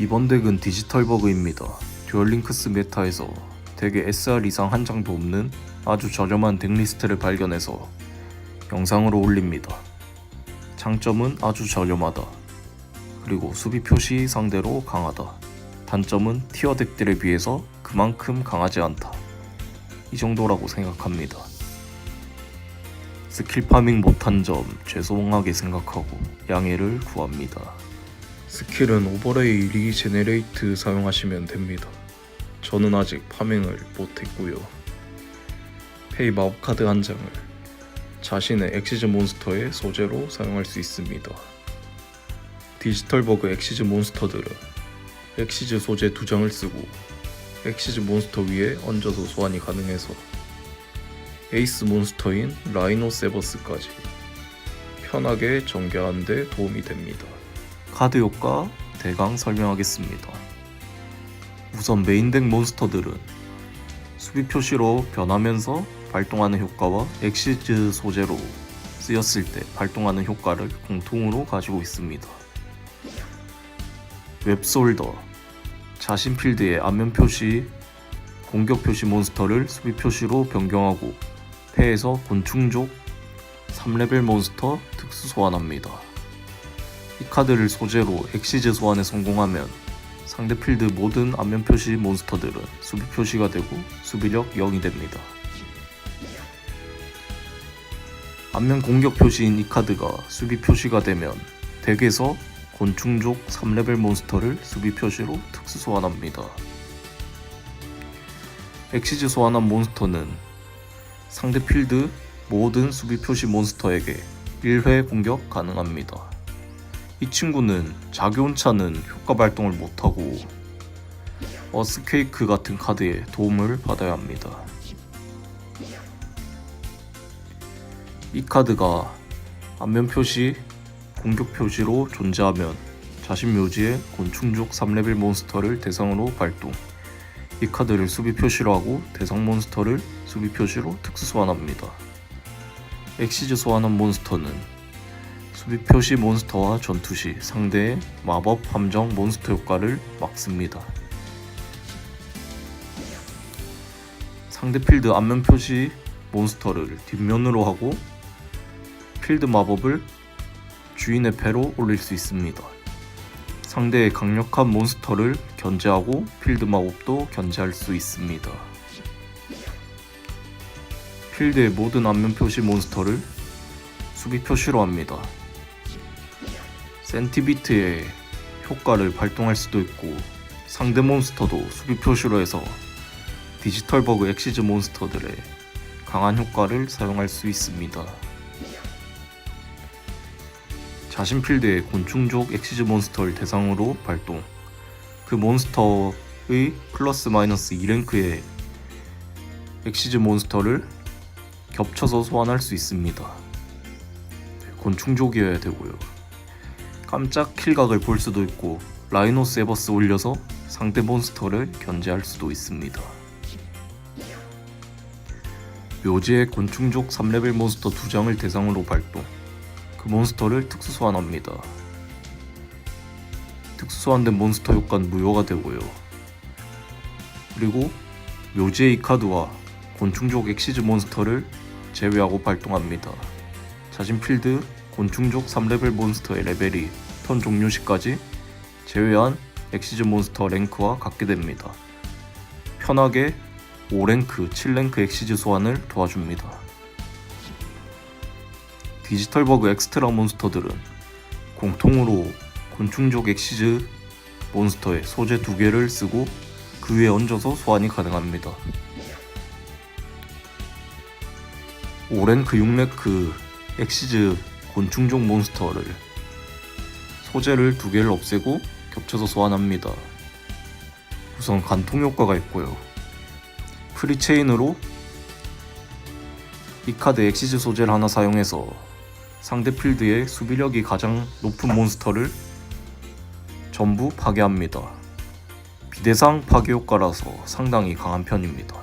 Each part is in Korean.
이번 덱은 디지털 버그입니다. 듀얼링크스 메타에서 덱에 SR 이상 한 장도 없는 아주 저렴한 덱 리스트를 발견해서 영상으로 올립니다. 장점은 아주 저렴하다. 그리고 수비 표시 상대로 강하다. 단점은 티어 덱들에 비해서 그만큼 강하지 않다. 이 정도라고 생각합니다. 스킬 파밍 못한 점 죄송하게 생각하고 양해를 구합니다. 스킬은 오버레이 리 제네레이트 사용하시면 됩니다. 저는 아직 파밍을 못했고요. 페이 마법 카드 한 장을 자신의 엑시즈 몬스터의 소재로 사용할 수 있습니다. 디지털 버그 엑시즈 몬스터들은 엑시즈 소재 두 장을 쓰고 엑시즈 몬스터 위에 얹어서 소환이 가능해서 에이스 몬스터인 라이노세버스까지 편하게 전개하는 데 도움이 됩니다. 카드 효과 대강 설명하겠습니다. 우선 메인덱 몬스터들은 수비 표시로 변하면서 발동하는 효과와 엑시즈 소재로 쓰였을 때 발동하는 효과를 공통으로 가지고 있습니다. 웹솔더 자신 필드의 안면 표시, 공격 표시 몬스터를 수비 표시로 변경하고 패에서 곤충족 3레벨 몬스터 특수 소환합니다. 이 카드를 소재로 엑시즈 소환에 성공하면 상대 필드 모든 안면 표시 몬스터들은 수비 표시가 되고 수비력 0이 됩니다. 안면 공격 표시인 이 카드가 수비 표시가 되면 덱에서 곤충족 3레벨 몬스터를 수비 표시로 특수 소환합니다. 엑시즈 소환한 몬스터는 상대 필드 모든 수비 표시 몬스터에게 1회 공격 가능합니다. 이 친구는 자교온차는 효과 발동을 못하고 어스케이크 같은 카드에 도움을 받아야 합니다. 이 카드가 안면 표시, 공격 표시로 존재하면 자신 묘지의 곤충족 3레벨 몬스터를 대상으로 발동. 이 카드를 수비 표시로 하고 대상 몬스터를 수비 표시로 특수 소환합니다. 엑시즈 소환한 몬스터는 수비 표시 몬스터와 전투 시 상대의 마법 함정 몬스터 효과를 막습니다. 상대 필드 앞면 표시 몬스터를 뒷면으로 하고 필드 마법을 주인의 패로 올릴 수 있습니다. 상대의 강력한 몬스터를 견제하고 필드 마법도 견제할 수 있습니다. 필드의 모든 앞면 표시 몬스터를 수비 표시로 합니다. 센티비트의 효과를 발동할 수도 있고 상대 몬스터도 수비 표시로 해서 디지털 버그 엑시즈 몬스터들의 강한 효과를 사용할 수 있습니다. 자신 필드의 곤충족 엑시즈 몬스터를 대상으로 발동. 그 몬스터의 플러스 마이너스 2랭크의 엑시즈 몬스터를 겹쳐서 소환할 수 있습니다. 곤충족이어야 되고요. 깜짝 킬각을 볼 수도 있고 라이노스 에버스 올려서 상대 몬스터를 견제할 수도 있습니다. 묘지의 곤충족 3레벨 몬스터 2장을 대상으로 발동. 그 몬스터를 특수 소환합니다. 특수 소환된 몬스터 효과는 무효가 되고요. 그리고 묘지의 이 카드와 곤충족 엑시즈 몬스터를 제외하고 발동합니다. 자신 필드 곤충족 3레벨 몬스터의 레벨이 턴 종료 시까지 제외한 엑시즈 몬스터 랭크와 같게 됩니다. 편하게 5랭크, 7랭크 엑시즈 소환을 도와줍니다. 디지털 버그 엑스트라 몬스터들은 공통으로 곤충족 엑시즈 몬스터의 소재 두 개를 쓰고 그 위에 얹어서 소환이 가능합니다. 5랭크, 6랭크 엑시즈 곤충족 몬스터를 소재를 두 개를 없애고 겹쳐서 소환합니다. 우선 간통 효과가 있고요. 프리체인으로 이 카드 엑시즈 소재를 하나 사용해서 상대 필드의 수비력이 가장 높은 몬스터를 전부 파괴합니다. 비대상 파괴 효과라서 상당히 강한 편입니다.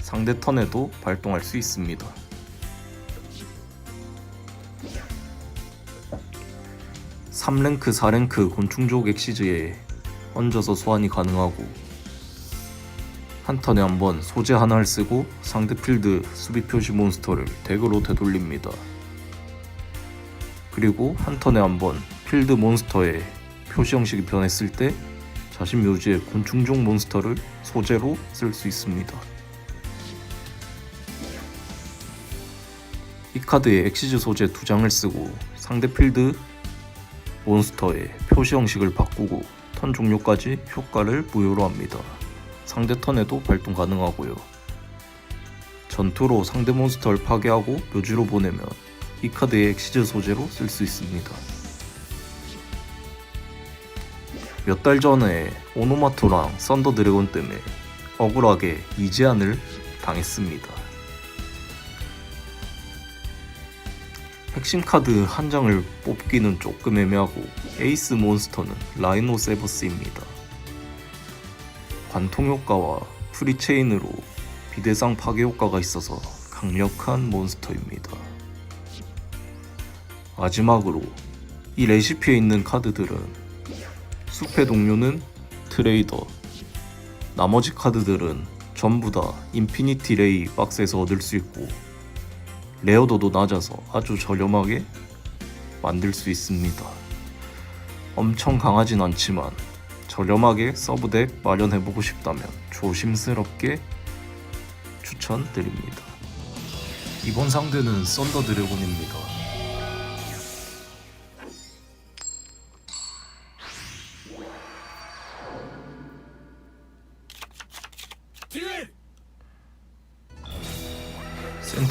상대 턴에도 발동할 수 있습니다. 3랭크, 4랭크 곤충족 엑시즈의 얹어서 소환이 가능하고 한 턴에 한 번 소재 하나를 쓰고 상대 필드 수비 표시 몬스터를 덱으로 되돌립니다. 그리고 한 턴에 한 번 필드 몬스터의 표시 형식이 변했을 때 자신 묘지의 곤충종 몬스터를 소재로 쓸 수 있습니다. 이 카드에 엑시즈 소재 두 장을 쓰고 상대 필드 몬스터의 표시 형식을 바꾸고 턴 종료까지 효과를 무효로 합니다. 상대 턴에도 발동 가능하고요. 전투로 상대 몬스터를 파괴하고 묘지로 보내면 이 카드의 엑시즈 소재로 쓸 수 있습니다. 몇 달 전에 오노마토랑 썬더 드래곤 때문에 억울하게 이제안을 당했습니다. 핵심 카드 한 장을 뽑기는 조금 애매하고 에이스 몬스터는 라이노세버스입니다. 관통 효과와 프리체인으로 비대상 파괴 효과가 있어서 강력한 몬스터입니다. 마지막으로 이 레시피에 있는 카드들은 숲의 동료는 트레이더 나머지 카드들은 전부 다 인피니티 레이 박스에서 얻을 수 있고 레어도도 낮아서 아주 저렴하게 만들 수 있습니다. 엄청 강하진 않지만 저렴하게 서브덱 마련해보고 싶다면 조심스럽게 추천드립니다. 이번 상대는 썬더 드래곤입니다.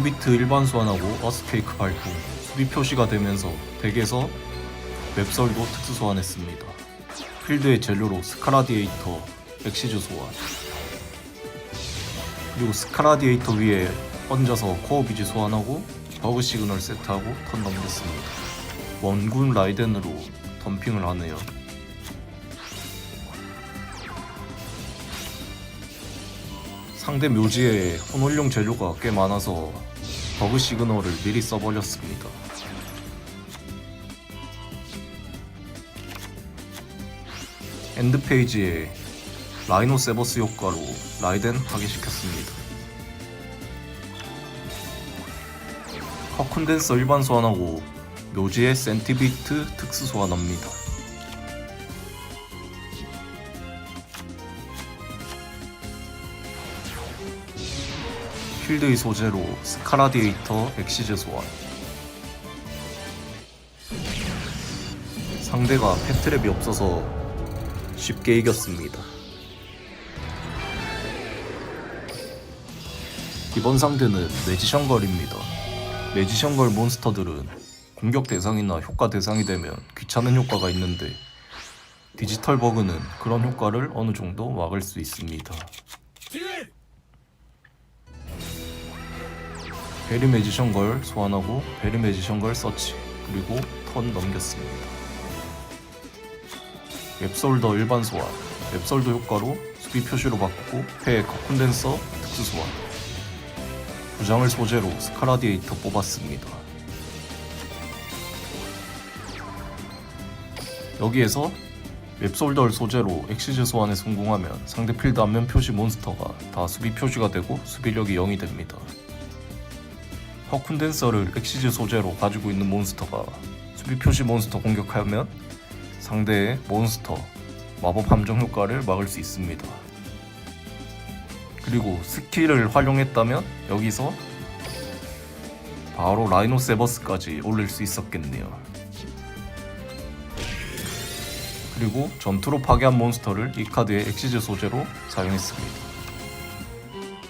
센티비트 일반 소환하고 어스케이크 발동 수비 표시가 되면서 덱에서 웹설도 특수 소환했습니다. 필드의 재료로 스카라디에이터 엑시즈 소환 그리고 스카라디에이터 위에 얹어서 코어 비지 소환하고 버그 시그널 세트하고 턴 넘겼습니다. 원군 라이덴으로 덤핑을 하네요. 상대 묘지에 혼홀용 재료가 꽤 많아서 버그 시그널을 미리 써버렸습니다. 엔드 페이지에 라이노 세버스 효과로 라이덴 파괴시켰습니다. 커컨덴서 일반 소환하고 묘지에 센티비트 특수 소환합니다. 필드의 소재로 스카라디에이터 엑시즈 소환 상대가 패트랩이 없어서 쉽게 이겼습니다. 이번 상대는 매지션걸입니다. 매지션걸 몬스터들은 공격 대상이나 효과 대상이 되면 귀찮은 효과가 있는데 디지털 버그는 그런 효과를 어느 정도 막을 수 있습니다. 베리 매지션 걸 소환하고 베리 매지션 걸 서치 그리고 턴 넘겼습니다. 웹솔더 일반 소환 웹솔더 효과로 수비 표시로 바꾸고 폐 커콘덴서 특수 소환 부장을 소재로 스카라디에이터 뽑았습니다. 여기에서 웹솔더를 소재로 엑시즈 소환에 성공하면 상대 필드 앞면 표시 몬스터가 다 수비 표시가 되고 수비력이 0이 됩니다. 허쿤덴서를 엑시즈 소재로 가지고 있는 몬스터가 수비 표시 몬스터 공격하면 상대의 몬스터 마법 함정 효과를 막을 수 있습니다. 그리고 스킬을 활용했다면 여기서 바로 라이노세버스까지 올릴 수 있었겠네요. 그리고 전투로 파괴한 몬스터를 이 카드의 엑시즈 소재로 사용했습니다.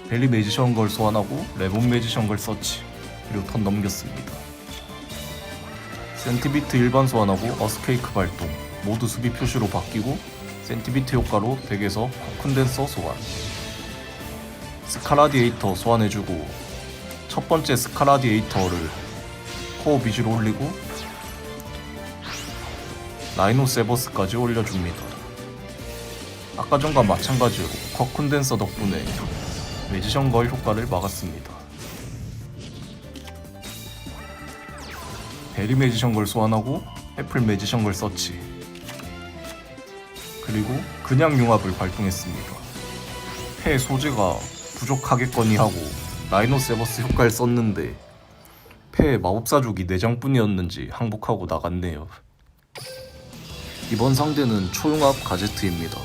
벨리 매지션 걸 소환하고 레본 매지션 걸 서치 그리고 턴 넘겼습니다. 센티비트 일반 소환하고 어스케이크 발동 모두 수비 표시로 바뀌고 센티비트 효과로 덱에서 컨덴서 소환 스카라디에이터 소환해주고 첫 번째 스카라디에이터를 코어 비지로 올리고 라이노 세버스까지 올려줍니다. 아까 전과 마찬가지로 컷 콘덴서 덕분에 매지션 걸 효과를 막았습니다. 베리 매지션 걸 소환하고 애플 매지션 걸 서치 그리고 그냥 융합을 발동했습니다. 폐 소재가 부족하겠거니 하고 라이노 세버스 효과를 썼는데 폐 마법사족이 4장뿐이었는지 항복하고 나갔네요. 이번 상대는 초융합 가제트입니다.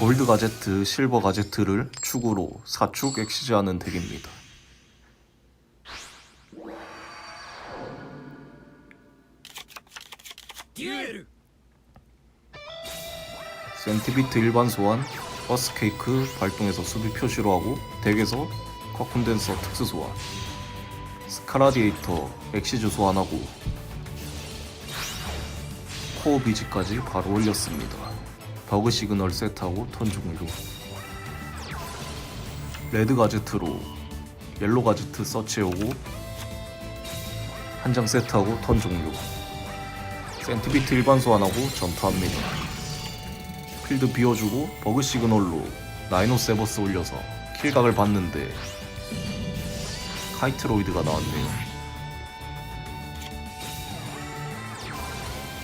골드 가제트, 실버 가제트를 축으로 4축 엑시즈하는 덱입니다. 센티비트 일반 소환, 버스 케이크 발동해서 수비 표시로 하고 덱에서 쿼콘덴서 특수 소환, 스카라디에이터 엑시즈 소환하고 코어 비지까지 바로 올렸습니다. 버그 시그널 세트하고 턴 종료. 레드 가제트로 옐로 가제트 서치해오고 한 장 세트하고 턴 종료. 센티비트 일반 소환하고 전투합니다. 필드 비워주고 버그 시그널로 나이노 세버스 올려서 킬각을 봤는데 카이트로이드가 나왔네요.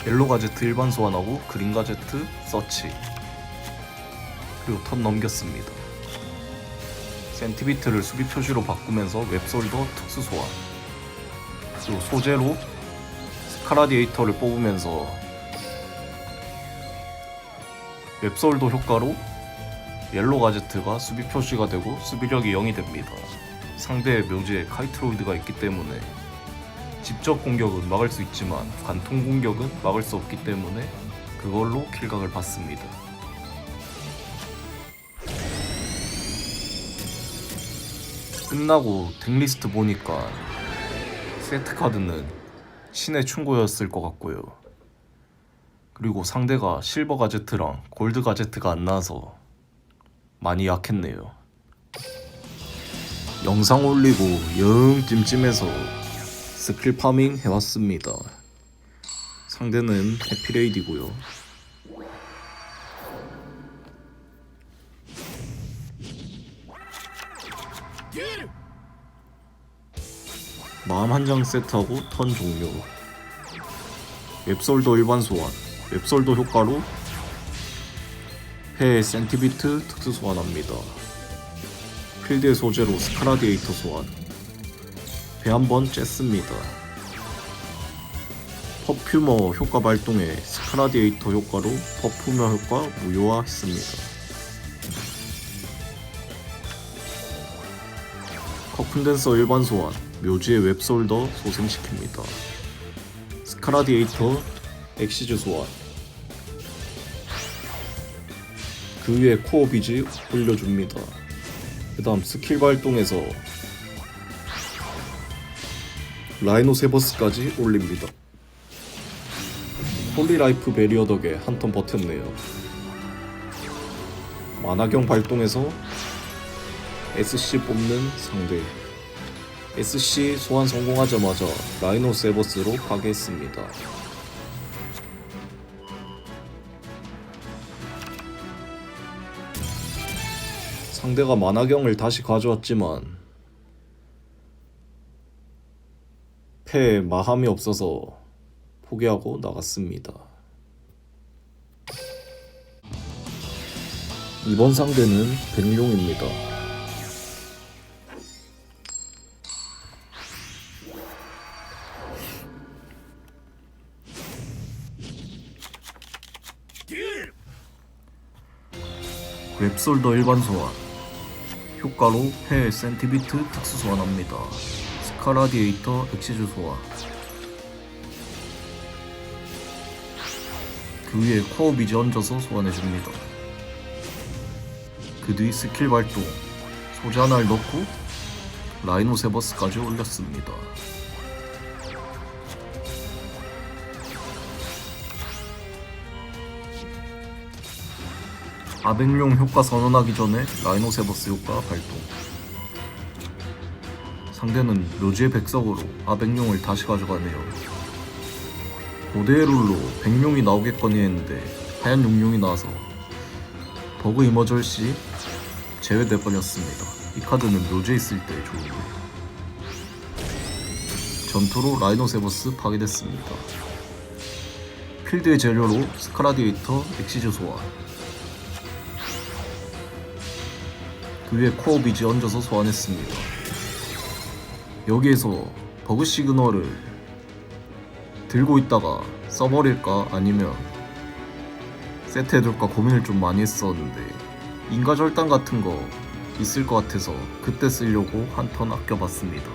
옐로 가제트 일반 소환하고 그린 가제트 서치 그리고 턴 넘겼습니다. 센티비트를 수비 표시로 바꾸면서 웹솔더 특수 소환 그리고 소재로 스 카라디에이터를 뽑으면서 웹솔더 효과로 옐로 가제트가 수비 표시가 되고 수비력이 0이 됩니다. 상대의 묘지에 카이트로이드가 있기 때문에 직접 공격은 막을 수 있지만 관통 공격은 막을 수 없기 때문에 그걸로 킬각을 받습니다. 끝나고 덱리스트 보니까 세트 카드는 신의 충고였을 것 같고요. 그리고 상대가 실버 가제트랑 골드 가제트가 안 나와서 많이 약했네요. 영상 올리고 영 찜찜해서 스킬 파밍 해왔습니다. 상대는 해피레이디고요. 마음 한 장 세트하고 턴 종료. 웹솔더 일반 소환. 웹솔더 효과로 폐 센티비트 특수 소환합니다. 필드의 소재로 스카라디에이터 소환. 배 한 번 쬐습니다. 퍼퓸어 효과 발동에 스카라디에이터 효과로 퍼퓸어 효과 무효화했습니다. 커큰덴서 일반 소환, 묘지의 웹솔더 소생시킵니다. 스카라디에이터 엑시즈 소환. 그 위에 코어 비지 올려줍니다. 그 다음 스킬 발동해서 라이노세버스까지 올립니다. 홀리라이프 베리어 덕에 한 턴 버텼네요. 만화경 발동해서 SC 뽑는 상대. SC 소환 성공하자마자 라이노 세버스로 파괴했습니다. 상대가 만화경을 다시 가져왔지만 패에 마함이 없어서 포기하고 나갔습니다. 이번 상대는 백룡입니다. 웹솔더 일반 소환 효과로 폐 센티비트 특수 소환합니다. 스카라디에이터 엑시즈 소환 그 위에 코어 비지 얹어서 소환해줍니다. 그 뒤 스킬 발동 소재 하나를 넣고 라이노세버스까지 올렸습니다. 아백룡 효과 선언하기 전에 라이노세버스 효과 발동. 상대는 묘지의 백석으로 아백룡을 다시 가져가네요. 고대의 룰로 백룡이 나오겠거니 했는데 하얀 용룡이 나와서 버그 이머절 시 제외돼 버렸습니다. 이 카드는 묘지에 있을 때 좋은데. 전투로 라이노세버스 파괴됐습니다. 필드의 재료로 스카라디에이터 엑시즈 소환 그 위에 코어 비지 얹어서 소환했습니다 여기에서 버그 시그널을 들고 있다가 써버릴까 아니면 세트해둘까 고민을 좀 많이 했었는데 인가절단 같은 거 있을 것 같아서 그때 쓰려고 한 턴 아껴봤습니다.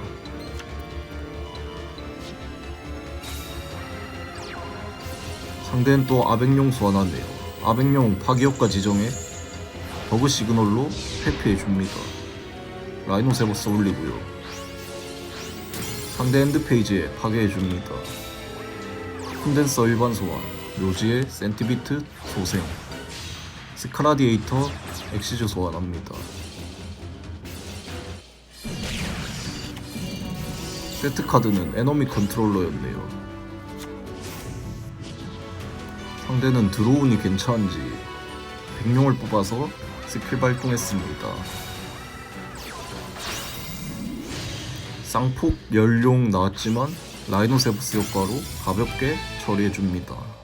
상대는 또 아백용 소환하네요. 아백용 파기효과 지정에 버그 시그널로 회피해줍니다. 라이노세버스 올리고요. 상대 엔드 페이지에 파괴해줍니다. 콘덴서 일반 소환, 묘지의 센티비트 소생, 스카라디에이터 엑시즈 소환합니다. 세트 카드는 에너미 컨트롤러였네요. 상대는 드로운이 괜찮은지 백룡을 뽑아서 스킬 발동했습니다. 쌍폭 연룡 나왔지만 라이노세브스 효과로 가볍게 처리해줍니다.